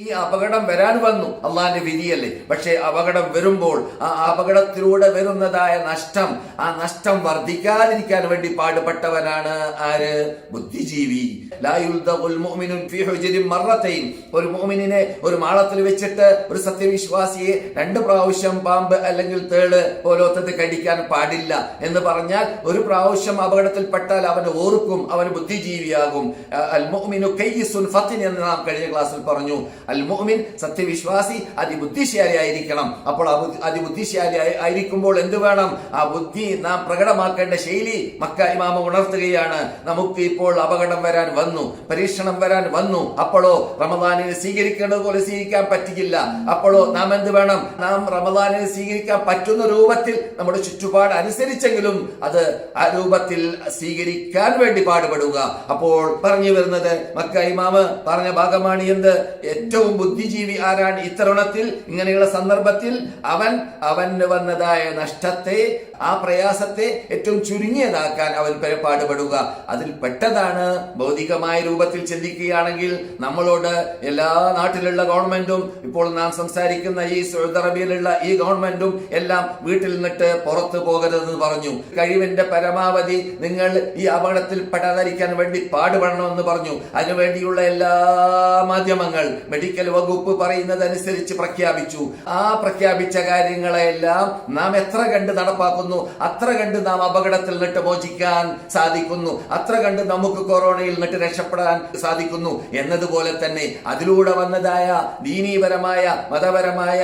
ഈ അപകടം വരാൻ വന്നു അള്ളാന്റെ വിധിയല്ലേ? പക്ഷേ അപകടം വരുമ്പോൾ ആ അപകടത്തിലൂടെ വരുന്നതായ നഷ്ടം ആ നഷ്ടം വർദ്ധിക്കാതിരിക്കാൻ വേണ്ടി പാടുപെട്ടവനാണ് ആര്? ബുദ്ധിജീവി. ഒരു മുഅ്മിനിനെ ഒരു മാളത്തിൽ വെച്ചിട്ട് ഒരു സത്യവിശ്വാസിയെ രണ്ട് പ്രാവശ്യം പാമ്പ് അല്ലെങ്കിൽ തേൾ പോലോത്തത് കടിക്കാൻ പാടില്ല എന്ന് പറഞ്ഞാൽ ഒരു പ്രാവശ്യം അപകടത്തിൽപ്പെട്ടാൽ അവന് ഓർക്കും അവന് ബുദ്ധിജീവിയാകും. എന്ന് നാം കഴിഞ്ഞ ക്ലാസ്സിൽ പറഞ്ഞു. അൽ സത്യവിശ്വാസി അതിബുദ്ധിശാലി ആയിരിക്കണം അപ്പോൾ അതിബുദ്ധിശാലി ആയി- ആയിരിക്കുമ്പോൾ എന്ത് വേണം? ആ ബുദ്ധി നാം പ്രകടമാക്കേണ്ട ശൈലി മക്ക ഇമാമ ഉണർത്തുകയാണ്. നമുക്ക് ഇപ്പോൾ അപകടം വരാൻ വന്നു പരീക്ഷണം വരാൻ വന്നു. അപ്പോഴോ റമദാനിനെ സ്വീകരിക്കേണ്ടത് പോലെ സ്വീകരിക്കാൻ പറ്റില്ല അപ്പോഴോ നാം എന്ത് വേണം? നാം റമദാനിനെ സ്വീകരിക്കാൻ പറ്റുന്ന രൂപത്തിൽ നമ്മുടെ ചുറ്റുപാട് അനുസരിച്ചെങ്കിലും അത് ആ രൂപത്തിൽ സ്വീകരിക്കാൻ വേണ്ടി പാടുപെടുക. അപ്പോൾ പറഞ്ഞു വരുന്നത് മക്ക ഇമാമ് പറഞ്ഞ ഭാഗമാണ് എന്ത്? ഏറ്റവും ബുദ്ധിജീവി ആരാണ് ഇത്തരുണത്തിൽ ഇങ്ങനെയുള്ള സന്ദർഭത്തിൽ അവൻ അവന് വന്നതായ നഷ്ടത്തെ ആ പ്രയാസത്തെ ഏറ്റവും ചുരുങ്ങിയതാക്കാൻ അവൻ പാടുപെടുക. അതിൽ പെട്ടതാണ്. ഭൗതികമായ രൂപത്തിൽ ചിന്തിക്കുകയാണെങ്കിൽ നമ്മളോട് എല്ലാ നാട്ടിലുള്ള ഗവൺമെന്റും ഇപ്പോൾ നാം സംസാരിക്കുന്ന ഈ സൗദി അറേബ്യയിലുള്ള ഈ ഗവൺമെന്റും എല്ലാം വീട്ടിൽ നിന്നിട്ട് പുറത്തു പോകരുതെന്ന് പറഞ്ഞു. കഴിവിന്റെ പരമാവധി നിങ്ങൾ ഈ അപകടത്തിൽ പെടാതിരിക്കാൻ വേണ്ടി പാടുപെടണമെന്ന് പറഞ്ഞു. അതിനുവേണ്ടിയുള്ള എല്ലാ മാധ്യമങ്ങൾ മെഡിക്കൽ വകുപ്പ് പറയുന്നതനുസരിച്ച് പ്രഖ്യാപിച്ചു. ആ പ്രഖ്യാപിച്ച കാര്യങ്ങളെല്ലാം നാം എത്ര കണ്ട് നടപ്പാക്കുന്നു അത്ര കണ്ട് നാം അപകടത്തിൽ നിന്നിട്ട് മോചിക്കാൻ സാധിക്കുന്നു. അത്ര കണ്ട് നമുക്ക് കൊറോണയിൽ നിന്നിട്ട് രക്ഷപ്പെടാൻ സാധിക്കുന്നു. എന്നതുപോലെ തന്നെ അതിലൂടെ വന്നതായ ദീനീപരമായ മതപരമായ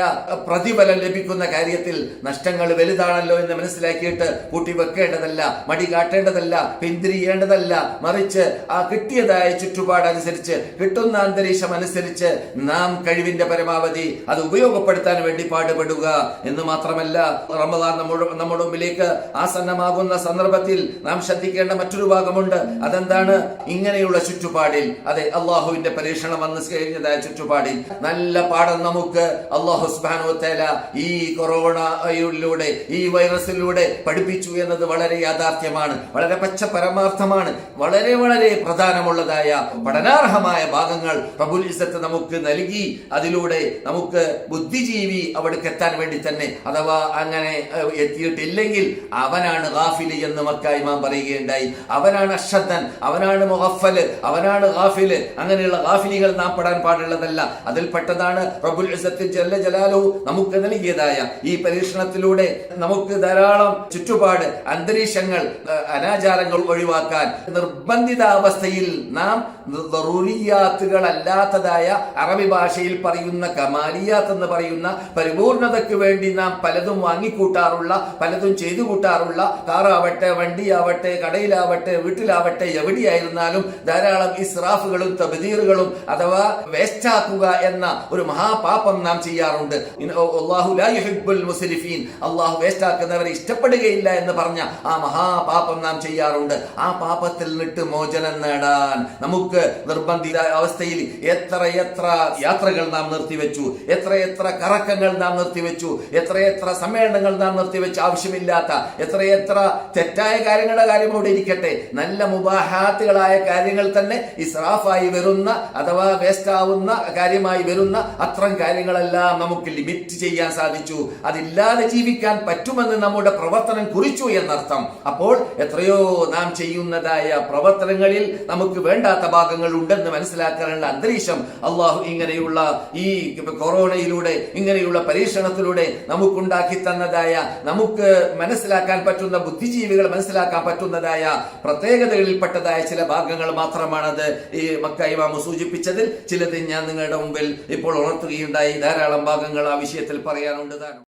പ്രതിഫലം ലഭിക്കുന്ന കാര്യത്തിൽ നഷ്ടങ്ങൾ വലുതാണല്ലോ എന്ന് മനസ്സിലാക്കിയിട്ട് കൂട്ടി വെക്കേണ്ടതല്ല മടി കാട്ടേണ്ടതല്ല പിന്തിരിയേണ്ടതല്ല മറിച്ച് ആ കിട്ടിയതായ ചുറ്റുപാടനുസരിച്ച് കിട്ടുന്ന അന്തരീക്ഷം അനുസരിച്ച് നാം കഴിവിന്റെ പരമാവധി അത് ഉപയോഗപ്പെടുത്താൻ വേണ്ടി പാടുപെടുക എന്ന് മാത്രമല്ല റമദാൻ നമ്മുടെ നമ്മുടെ മുമ്പിലേക്ക് ആസന്നമാകുന്ന സന്ദർഭത്തിൽ നാം ശ്രദ്ധിക്കേണ്ട മറ്റൊരു ഭാഗമുണ്ട്. അതെന്താണ്? ഇങ്ങനെയുള്ള ചുറ്റുപാടിൽ. അതെ അള്ളാഹുവിന്റെ പരീക്ഷണം വന്ന് കഴിഞ്ഞതായ ചുറ്റുപാടിൽ. നല്ല പാഠം നമുക്ക് അള്ളാഹു സുബ്ഹാനഹു വതആല ഈ കൊറോണയിലൂടെ ഈ വൈറസിലൂടെ പഠിപ്പിച്ചു എന്നത് വളരെ യാഥാർത്ഥ്യമാണ്. വളരെ പച്ച പരമാർത്ഥമാണ് വളരെ വളരെ പ്രധാനമുള്ളതായ പഠനാർഹമായ ഭാഗങ്ങൾ പ്രഭുലിസത്ത് നമുക്ക് നൽകി അതിലൂടെ നമുക്ക് ബുദ്ധിജീവി അവിടേക്ക് എത്താൻ വേണ്ടി തന്നെ അഥവാ അങ്ങനെ ഏഹ്, എത്തിയിട്ടില്ലെങ്കിൽ അവനാണ് ഗാഫിൽ എന്ന് മക്ക ഇമാം പറയുകയുണ്ടായി. അവനാണ് അശ്രദ്ധൻ അവനാണ് മുഹഫൽ അവനാണ് ഗാഫിൽ അങ്ങനെയുള്ള ഗാഫിലികൾ നാം പെടാൻ പാടുള്ളതല്ല. അതിൽപ്പെട്ടതാണ് പ്രഭുൽ ഇസത്ത് ജല്ല ജലാലു നമുക്ക് നൽകിയതായ ഈ പരീക്ഷണത്തിലൂടെ നമുക്ക് ധാരാളം ചുറ്റുപാട് അന്തരീക്ഷങ്ങൾ അനാചാരങ്ങൾ ഒഴിവാക്കാൻ നിർബന്ധിത അവസ്ഥയിൽ നാം അല്ലാത്തതായ അറബി ഭാഷയിൽ പറയുന്ന കമാലിയാത്ത് എന്ന് പറയുന്ന പരിപൂർണതയ്ക്ക് വേണ്ടി നാം പലതും വാങ്ങിക്കൂട്ടാറുള്ള പലതും ചെയ്തു കൂട്ടാറുള്ള കാറാവട്ടെ വണ്ടിയാവട്ടെ കടയിലാവട്ടെ വീട്ടിലാവട്ടെ എവിടെയായിരുന്നാലും ധാരാളം ഇസ്രാഫുകളും തബദീറുകളും അഥവാ വേസ്റ്റാക്കുക എന്ന ഒരു മഹാപാപം നാം ചെയ്യാറുണ്ട്. മുസ്ലിഫീൻ. അള്ളാഹു വേസ്റ്റാക്കുന്നവരെ ഇഷ്ടപ്പെടുകയില്ല എന്ന് പറഞ്ഞ ആ മഹാപാപം നാം ചെയ്യാറുണ്ട്. ആ പാപത്തിൽ നിട്ട് മോചനം നേടാൻ നമുക്ക് നിർബന്ധിത അവസ്ഥയിൽ എത്ര എത്ര യാത്രകൾ നാം നിർത്തിവെച്ചു എത്ര എത്ര കറക്കങ്ങൾ നാം നിർത്തിവെച്ചു എത്ര എത്ര സമ്മേളനങ്ങൾ നാം നിർത്തിവെച്ച് ആവശ്യമില്ലാത്ത എത്ര എത്ര തെറ്റായ കാര്യങ്ങളുടെ കാര്യം അവിടെ ഇരിക്കട്ടെ. നല്ല മുബാഹാത്തുകളായ കാര്യങ്ങൾ തന്നെ ഇസ്രാഫായി വരുന്ന അഥവാ വേസ്റ്റ് ആവുന്ന കാര്യമായി വരുന്ന അത്തരം കാര്യങ്ങളെല്ലാം നമുക്ക് ലിമിറ്റ് ചെയ്യാൻ സാധിച്ചു. അതില്ലാതെ ജീവിക്കാൻ പറ്റുമെന്ന് നമ്മുടെ പ്രവർത്തനം കുറിച്ചു എന്നർത്ഥം. അപ്പോൾ എത്രയോ നാം ചെയ്യുന്നതായ പ്രവർത്തനങ്ങളിൽ നമുക്ക് വേണ്ടാത്ത ഭാഗങ്ങൾ ഉണ്ടെന്ന് മനസ്സിലാക്കാനുള്ള അന്തരീക്ഷം അള്ളാഹു ഇങ്ങനെയുള്ള ഈ കൊറോണയിലൂടെ ഇങ്ങനെയുള്ള പരീക്ഷണത്തിലൂടെ നമുക്കുണ്ടാക്കി തന്നതായ നമുക്ക് മനസ്സിലാക്കാൻ പറ്റുന്ന ബുദ്ധിജീവികൾ മനസ്സിലാക്കാൻ പറ്റുന്നതായ പ്രത്യേകതകളിൽപ്പെട്ടതായ ചില ഭാഗങ്ങൾ മാത്രമാണത് ഈ മക്ക സൂചിപ്പിച്ചതിൽ. ചിലത് ഞാൻ നിങ്ങളുടെ മുമ്പിൽ ഇപ്പോൾ ഉണർത്തുകയുണ്ടായി. ധാരാളം ഭാഗങ്ങൾ ആ വിഷയത്തിൽ പറയാനുണ്ട്. താനും